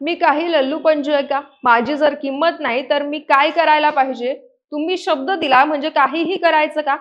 मी काही लल्लू पंजू आहे का? माझी जर किंमत नाही तर मी काय करायला पाहिजे? तुम्ही शब्द दिला म्हणजे काहीही करायचं का?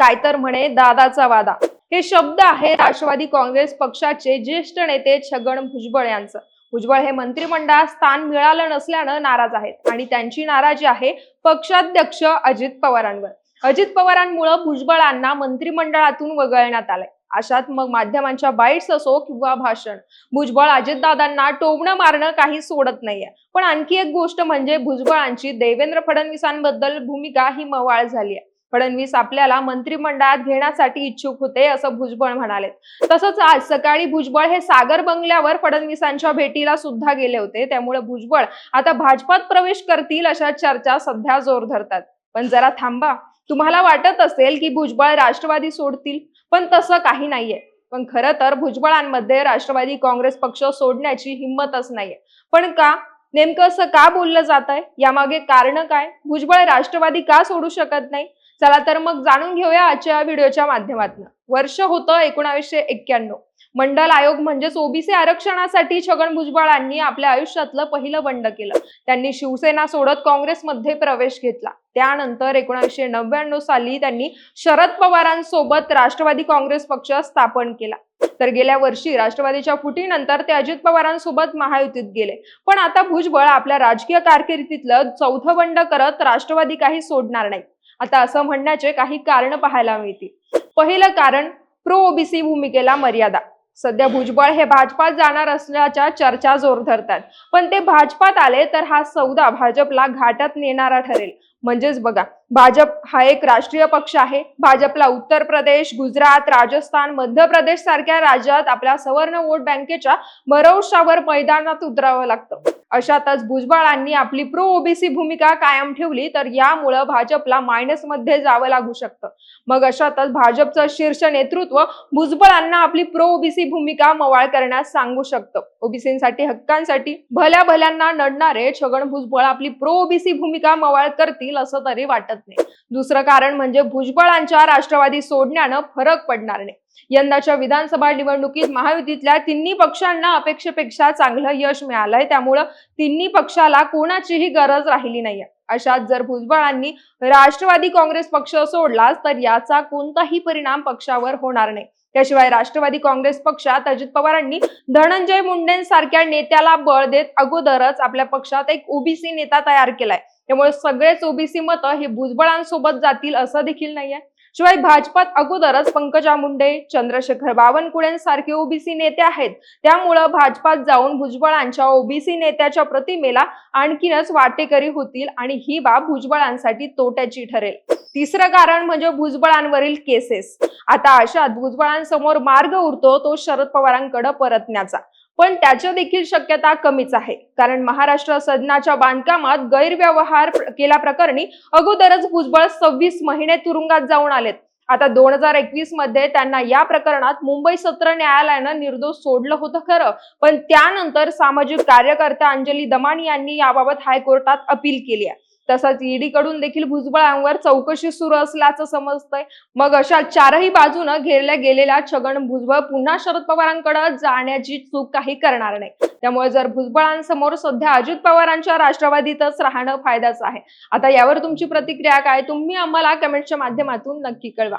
काय तर म्हणे दादाचा वादा. हे शब्द आहे राष्ट्रवादी काँग्रेस पक्षाचे ज्येष्ठ नेते छगन भुजबळ यांचं. भुजबळ हे मंत्रिमंडळात स्थान मिळालं नसल्यानं नाराज आहेत आणि त्यांची नाराजी आहे पक्षाध्यक्ष अजित पवारांवर. अजित पवारांमुळं भुजबळांना मंत्रिमंडळातून वगळण्यात आलंय. अशात मग माध्यमांच्या बाईट्स असो किंवा भाषण भुजबळ अजितदादांना टोमणं मारणं काही सोडत नाहीये. पण आणखी एक गोष्ट म्हणजे भुजबळांची देवेंद्र फडणवीसांबद्दल भूमिका ही मवाळ झाली आहे फडणवीस आपल्याला मंत्रिमंडळात घेण्यासाठी इच्छुक होते असं भुजबळ म्हणाले. तसंच आज सकाळी भुजबळ हे सागर बंगल्यावर फडणवीसांच्या भेटीला सुद्धा गेले होते. त्यामुळे भुजबळ आता भाजपात प्रवेश करतील अशा चर्चा सध्या जोर धरतात. पण जरा थांबा. तुम्हाला वाटत असेल की भुजबळ राष्ट्रवादी सोडतील? पण तसं काही नाहीये. पण खरं तर भुजबळांमध्ये राष्ट्रवादी काँग्रेस पक्ष सोडण्याची हिंमतच नाहीये. पण का? नेमकं असं का बोललं जात आहे यामागे कारण काय? भुजबळ राष्ट्रवादी का सोडू शकत नाही? चला तर मग जाणून घेऊया आजच्या व्हिडिओच्या माध्यमातून. वर्ष होतं एकोणावीसशे एक्क्याण्णव. मंडल आयोग म्हणजेच ओबीसी आरक्षणासाठी छगन भुजबळांनी आपल्या आयुष्यातलं पहिलं बंड केलं. त्यांनी शिवसेना सोडत काँग्रेसमध्ये प्रवेश घेतला. त्यानंतर एकोणीसशे नव्याण्णव साली त्यांनी शरद पवारांसोबत राष्ट्रवादी काँग्रेस पक्ष स्थापन केला. तर गेल्या वर्षी राष्ट्रवादीच्या फुटीनंतर ते अजित पवारांसोबत महायुतीत गेले. पण आता भुजबळ आपल्या राजकीय कारकिर्दीतलं चौथं बंड करत राष्ट्रवादी काही सोडणार नाही. आता असं म्हणण्याचे काही कारण पाहायला मिळतील. पहिलं कारण प्रो ओबीसी भूमिकेला मर्यादा. सध्या भुजबळ हे भाजपात जाणार असल्याच्या चर्चा जोर धरतात. पण ते भाजपात आले तर हा सौदा भाजपला घाटात नेणारा ठरेल. म्हणजेच बघा भाजप हा एक राष्ट्रीय पक्ष आहे. भाजपला उत्तर प्रदेश गुजरात राजस्थान मध्य प्रदेश सारख्या राज्यात आपल्या सवर्ण वोट बँकेच्या भरवशावर मैदानात उतरावं लागतं. अशातच भुजबळांनी आपली प्रो ओबीसी भूमिका कायम ठेवली तर यामुळं भाजपला मायनसमध्ये जावं लागू शकतं. मग अशातच भाजपचं शीर्ष नेतृत्व भुजबळांना आपली प्रो ओबीसी भूमिका मवाळ करण्यास सांगू शकतं. ओबीसीसाठी हक्कांसाठी भल्या भल्यांना नडणारे छगन भुजबळ आपली प्रो ओबीसी भूमिका मवाळ करतील असं तरी वाटत नाही. दुसरं कारण म्हणजे भुजबळांच्या राष्ट्रवादी सोडण्यानं फरक पडणार नाही. यंदाच्या विधानसभा निवडणुकीत महायुतीतल्या तिन्ही पक्षांना अपेक्षेपेक्षा चांगलं यश मिळालंय. त्यामुळं तिन्ही पक्षाला कोणाचीही गरज राहिली नाहीये. अशात जर भुजबळांनी राष्ट्रवादी काँग्रेस पक्ष सोडलाच तर याचा कोणताही परिणाम पक्षावर होणार नाही. त्याशिवाय राष्ट्रवादी काँग्रेस पक्षात अजित पवारांनी धनंजय मुंडेंसारख्या नेत्याला बळ देत अगोदरच आपल्या पक्षात एक ओबीसी नेता तयार केलाय. त्यामुळे सगळेच ओबीसी मतं हे भुजबळांसोबत जातील असं देखील नाहीये. शिवाय भाजपात अगोदरच पंकजा मुंडे चंद्रशेखर बावनकुळेंसारखे ओबीसी नेते आहेत. त्यामुळं भाजपात जाऊन भुजबळांच्या ओबीसी नेत्याच्या प्रतिमेला आणखीनच वाटेकरी होतील आणि ही बाब भुजबळांसाठी तोट्याची ठरेल. तिसरं कारण म्हणजे भुजबळांवरील केसेस. आता अशात भुजबळांसमोर मार्ग उरतो तो शरद पवारांकडे परतण्याचा. पण त्याच्या देखील शक्यता कमीच आहे. कारण महाराष्ट्र सदनाच्या बांधकामात गैरव्यवहार केल्याप्रकरणी अगोदरच भुजबळ सव्वीस महिने तुरुंगात जाऊन आलेत. आता दोन हजार एकवीसमध्ये त्यांना या प्रकरणात मुंबई सत्र न्यायालयानं निर्दोष सोडलं होतं खरं. पण त्यानंतर सामाजिक कार्यकर्त्या अंजली दमानी यांनी याबाबत हायकोर्टात अपील केली आहे. तसंच ईडीकडून देखील भुजबळांवर चौकशी सुरू असल्याचं समजतंय. मग अशा चारही बाजूनं घेरल्या गेलेल्या छगन भुजबळ पुन्हा शरद पवारांकडे जाण्याची चूक काही करणार नाही. त्यामुळे जर भुजबळांसमोर सध्या अजित पवारांच्या राष्ट्रवादीतच राहणं फायद्याचं आहे. आता यावर तुमची प्रतिक्रिया काय? तुम्ही आम्हाला कमेंटच्या माध्यमातून नक्की कळवा.